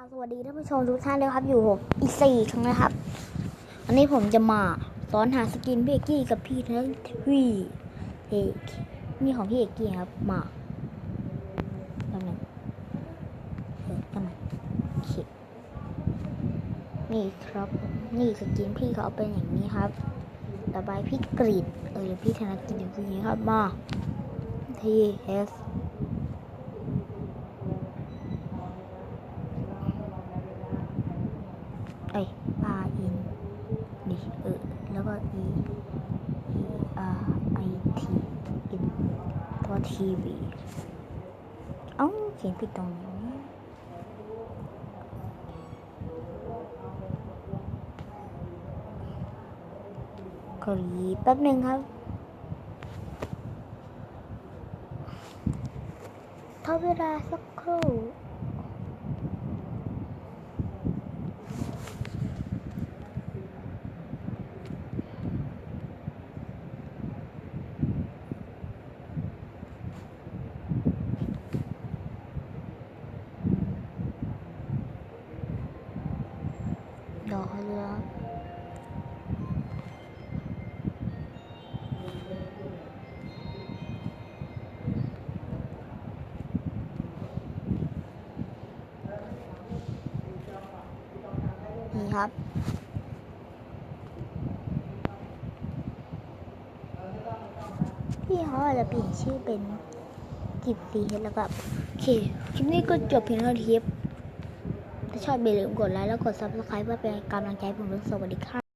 าสวัสดีท่านผู้ชมทุกท่านเลยครับ อยู่ผมอีสี่ครั้งนะครับอันนี้ผมจะมาสอนหาสกินพี่เอกกี้กับพี่ทั้งพี่เอกนี่ของพี่เอกกี้ครับ มาตำแหน่งเออตำแหน่งโอเคนี่ครับ นี่สกินพี่เขาเอาเป็นอย่างนี้ครับต่อไปพี่กรีดเออพี่ธนกิจอยู่ที่นี้ครับมาทีเอส เอ้ย R in ดิเออ แล้วก็ E E R I T in ตัว TV เอ้าเขียนผิดตรงนี้ขอรีแป๊บหนึ่งครับเท่าเวลาสักครู่ รอเขาเรือนี่ครับพี่เขาอาจจะเปลี่ยนชื่อเป็นกิบซีแล้วก็โอเค คลิปนี้ก็จบเพียงเท่านี้ครับ ถ้าชอบอย่าลืมกดไลค์แล้วกด subscribe เพื่อเป็นกำลังใจผมด้วยสวัสดีค่ะ